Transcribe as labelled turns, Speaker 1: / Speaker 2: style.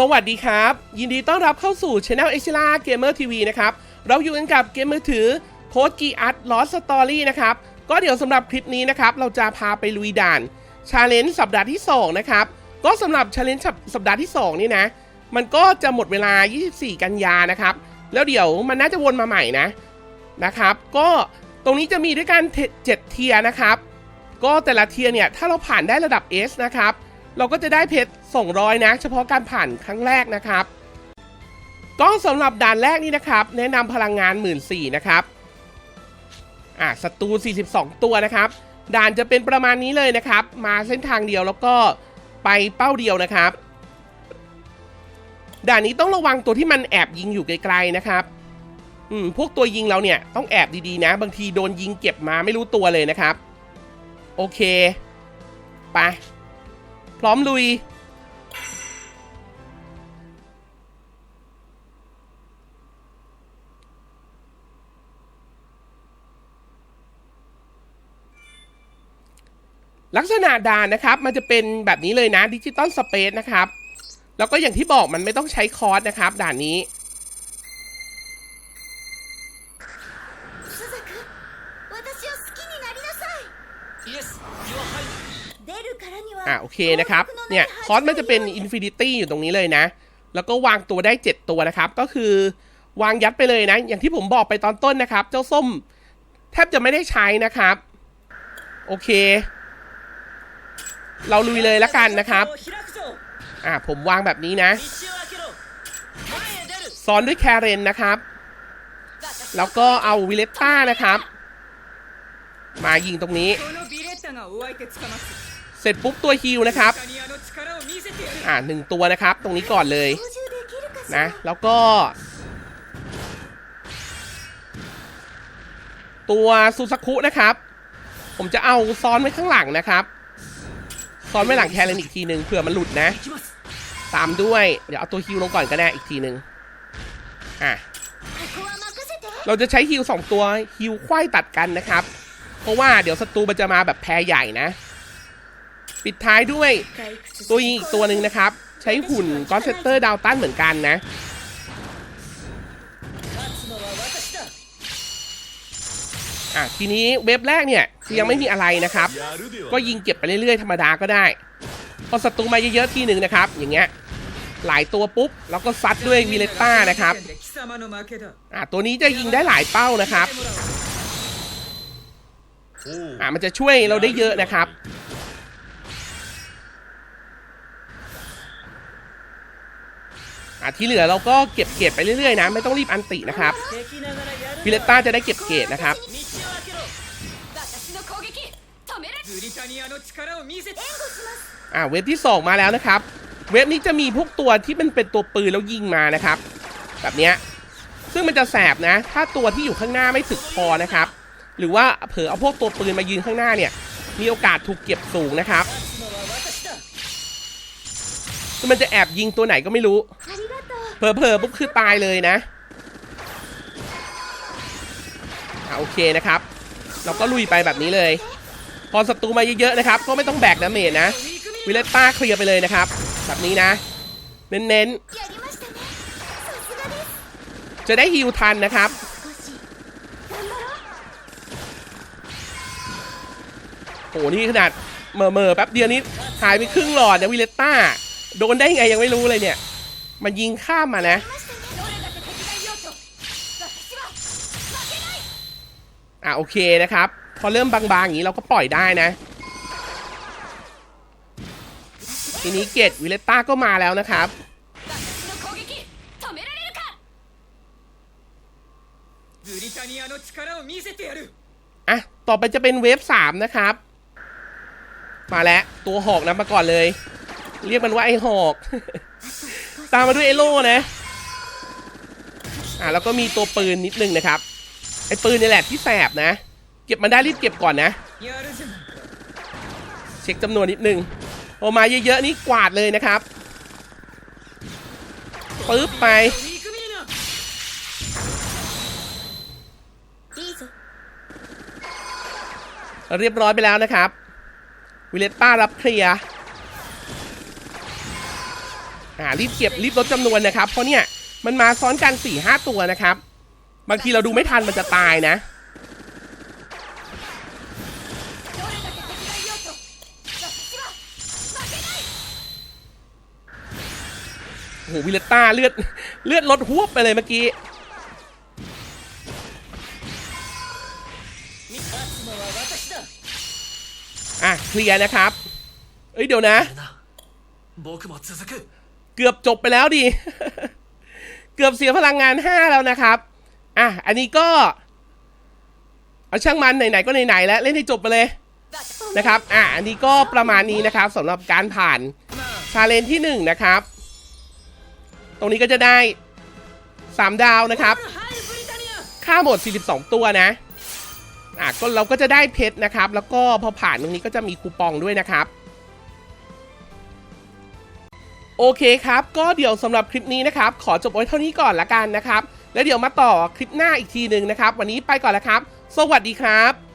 Speaker 1: สวัสดีครับ ยินดีต้อนรับเข้าสู่ช anel เอชิล่าเกมเมอร์ทีวีนะครับ เราอยู่กันกับเกมมือถือโค้ดกีอัตลอสสตอรี่นะครับ ก็เดี๋ยวสำหรับคลิปนี้นะครับ เราจะพาไปลุยด่านชาเลนจ์สัปดาห์ที่ 2 นะครับ ก็สำหรับชาเลนจ์สัปดาห์ที่ 2 นี่นะ มันก็จะหมดเวลา 24 กันยานะครับ แล้วเดี๋ยวมันน่าจะวนมาใหม่นะนะครับ ก็ตรงนี้จะมีด้วยกันเจ็ดเทียนะครับ ก็แต่ละเทียเนี่ยถ้าเราผ่านได้ระดับ S นะครับ เราก็จะได้เพชร200 นะ เฉพาะการผ่านครั้งแรกนะครับ ก็สำหรับด่านแรกนี่นะครับ แนะนำพลังงาน 1 4ื่นนะครับ อะศัตรู 42 ตัวนะครับ ด่านจะเป็นประมาณนี้เลยนะครับ มาเส้นทางเดียวแล้วก็ไปเป้าเดียวนะครับ ด่านนี้ต้องระวังตัวที่มันแอบยิงอยู่ไกลๆนะครับอืมพวกตัวยิงเราเนี่ยต้องแอบดีๆนะ บางทีโดนยิงเก็บมาไม่รู้ตัวเลยนะครับ โอเค ไป พร้อมลุย ลักษณะด่านนะครับ มันจะเป็นแบบนี้เลยนะดิจิตอลสเปซนะครับ แล้วก็อย่างที่บอกมันไม่ต้องใช้คอร์สนะครับ ด่านนี้ อะโอเคนะครับ เนี่ยคอสมันจะเป็นอินฟินิตี้อยู่ตรงนี้เลยนะ แล้วก็วางตัวได้ 7 ตัวนะครับ ก็คือวางยัดไปเลยนะ อย่างที่ผมบอกไปตอนต้นนะครับ เจ้าส้ม แทบจะไม่ได้ใช้นะครับ โอเค เราลุยเลยละกันนะครับ อ่าผมวางแบบนี้นะ ซ้อนด้วยแคเรนนะครับ แล้วก็เอาวิเลต้านะครับ มายิงตรงนี้ เสร็จปุ๊บตัวฮิลนะครับ อ่าหนึ่งตัวนะครับ ตรงนี้ก่อนเลย นะ แล้วก็ ตัวซูซากุนะครับ ผมจะเอาซ้อนไว้ข้างหลังนะครับ ซ้อนไว้หลังแคลนอีกทีหนึ่งเผื่อมันหลุดนะ ตามด้วย เดี๋ยวเอาตัวฮิลลงก่อนก็ได้อีกทีหนึ่งอะเราจะใช้ฮิลสองตัวฮิลควายตัดกันนะครับ เพราะว่าเดี๋ยวศัตรูมันจะมาแบบแพรใหญ่นะ ปิดท้ายด้วยตัวอีกตัวหนึ่งนะครับ ใช้หุ่นกอนเซตเตอร์ดาวตันเหมือนกันนะ อะทีนี้เว็บแรกเนี่ยยังไม่มีอะไรนะครับ ก็ยิงเก็บไปเรื่อยๆธรรมดาก็ได้ พอศัตรูมาเยอะๆทีหนึ่งนะครับ อย่างเงี้ยหลายตัวปุ๊บแล้วก็ซัดด้วยวีเลต้านะครับ อะตัวนี้จะยิงได้หลายเป้านะครับ อะมันจะช่วยเราได้เยอะนะครับะที่เหลือเราก็เก็บเกรดไปเรื่อยๆนะ ไม่ต้องรีบอันตินะครับฟิเลต้าจะได้เก็บเกรดนะครับอ่เวฟที่ 2 มาแล้วนะครับ เวฟนี้จะมีพวกตัวที่มันเป็นตัวปืนแล้วยิงมานะครับ แบบเนี้ยซึ่งมันจะแสบนะ ถ้าตัวที่อยู่ข้างหน้าไม่ถึกพอนะครับ หรือว่าเผลอเอาพวกตัวปืนมายืนข้างหน้าเนี่ย มีโอกาสถูกเก็บสูงนะครับคือมันจะแอบยิงตัวไหนก็ไม่รู้ เผลอๆปุ๊บคือตายเลยนะอะโอเคนะครับ เราก็ลุยไปแบบนี้เลย พอศัตรูมาเยอะๆนะครับ ก็ไม่ต้องแบกนะเมจนะ วิเลต้าเคลียร์ไปเลยนะครับ แบบนี้นะ เน้นๆ จะได้ฮิวทันนะครับโหนี่ขนาดเมอเมอแป๊บเดียวนี้หายไปครึ่งหลอดนะวิเลต้า โดนได้ไงยังไม่รู้เลยเนี่ย มันยิงข้ามมานะ อะโอเคนะครับ พอเริ่มบางๆอย่างนี้เราก็ปล่อยได้นะ ทีนี้เกตวิเลต้าก็มาแล้วนะครับอะต่อไปจะเป็นเวฟสามนะครับ มาแล้วตัวหอกนะมาก่อนเลย เรียกมันว่าไอหอกามมาด้วยเอโล่นะ อ่าแล้วก็มีตัวปืนนิดนึงนะครับ ไอ้ปืนนี่แหละที่แสบนะ เก็บมันได้รีบเก็บก่อนนะ เช็คจำนวนนิดนึงโอมาเยอะๆนี่กวาดเลยนะครับปึ๊บไป เรียบร้อยไปแล้วนะครับ วิเลตป้ารับเคลียร์ อ่ารีบเก็บรีบลดจำนวนนะครับ เพราะเนี่ยมันมาซ้อนกันสี่ห้าตัวนะครับ บางทีเราดูไม่ทันมันจะตายนะ โอ้โหวิเลต้าเลือดเลือดลดหวบไปเลยเมื่อกี้อะเคลียร์นะครับ เอ้ยเดี๋ยวนะ เกือบจบไปแล้วดิ เกือบเสียพลังงาน 5 แล้วนะครับ อะ อันนี้ก็ เอาช่างมันไหนๆก็ไหนๆแล้ว เล่นให้จบไปเลยนะครับ อะ อันนี้ก็ประมาณนี้นะครับสำหรับการผ่านชาเลนที่ 1 นะครับ ตรงนี้ก็จะได้ 3 ดาวนะครับ ค่าหมด 42 ตัวนะ อะ ก็เราก็จะได้เพชรนะครับ แล้วก็พอผ่านตรงนี้ก็จะมีคูปองด้วยนะครับ โอเคครับ ก็เดี๋ยวสำหรับคลิปนี้นะครับ ขอจบไว้เท่านี้ก่อนละกันนะครับ แล้วเดี๋ยวมาต่อคลิปหน้าอีกทีหนึ่งนะครับ วันนี้ไปก่อนแล้วครับ สวัสดีครับ